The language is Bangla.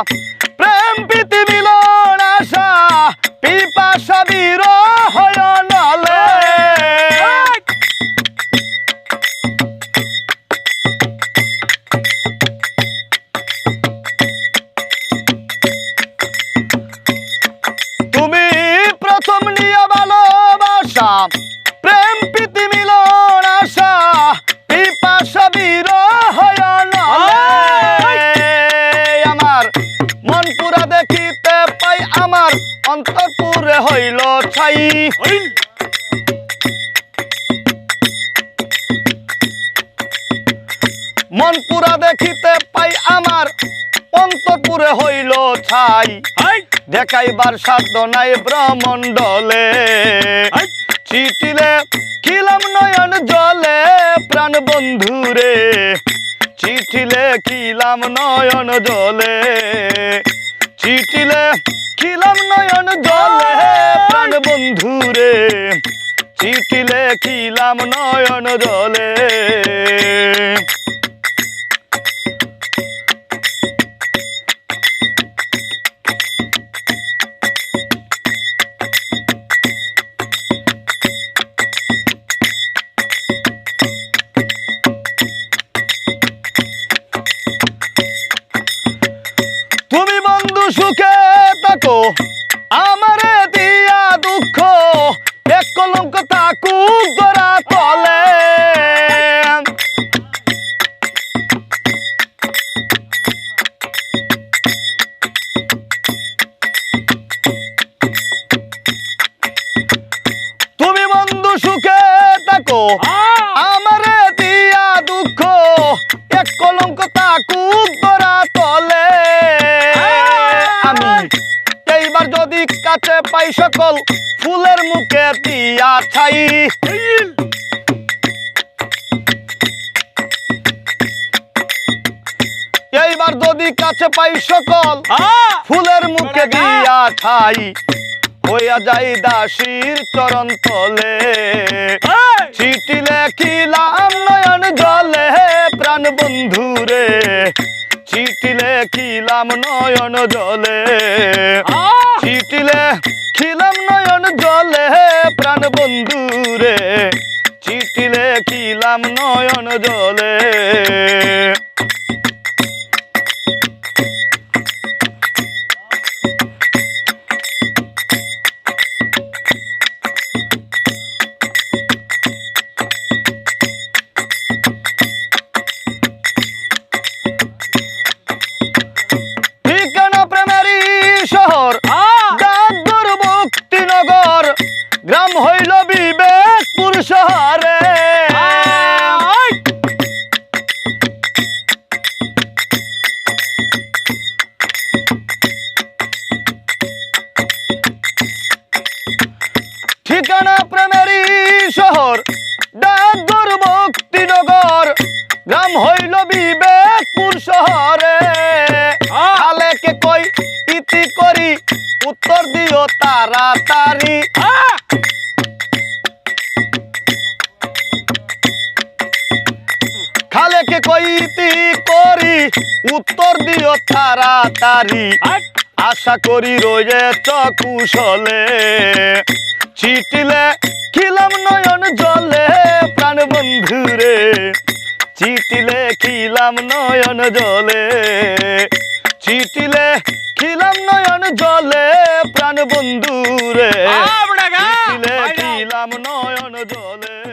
off. ছাই মন পুরা দেখিতে পাই আমার অন্তরপুরে হইল ছাই। দেখাইবার সাধ্য নাই ব্রহ্মণ্ডলে। চিঠিলে খিলাম নয়ন জলে প্রাণ বন্ধুরে। চিঠিলে খিলাম নয়ন জলে। চিঠিলে খিলাম নয়ন জলে প্রাণ বন্ধুরে। চিঠিলে খিলাম নয়ন জলে। তুমি বন্ধু সুখে থাকো আমারে দিয়া দুঃখ এক কলঙ্ক থাকুক গড়া তলে। তুমি বন্ধু সুখে থাকো। এইবার যদি কাছে পাই সকল ফুলের মুখে দিয়া ছাই। এইবার যদি কাছে পাই সকল ফুলের মুখে দিয়া ছাই হইয়া যাই দাসীর চরণ তলে। চিঠি লেখিলাম নয়ন জলে প্রাণ বন্ধুরে। চিঠি লেখিলাম নয়ন জলে। চিটিলে খিলাম নয়ন জলে প্রাণ বন্ধুরে। চিটিলে খিলাম নয়ন জলে। হইল বিবেকপুর শহরে ঠিকানা প্রেমেরই শহর ডাকঘর মুক্তিনগর গ্রাম হইল বিবেকপুর শহরে খালেকে কই ইতি করি উত্তর দিও তাড়াতাড়ি। খালেকে কই ইতি করি উত্তর দিও তাড়াতাড়ি। আশা করি রয়েছ কুশলে। চিঠিলে খিলাম নয়ন জলে প্রাণ বন্ধুরে। চিঠিলে খিলাম নয়ন জলে। চিঠিলে খিলাম নয়ন জলে প্রাণ বন্ধুরে। চিঠিলে খিলাম নয়ন জলে।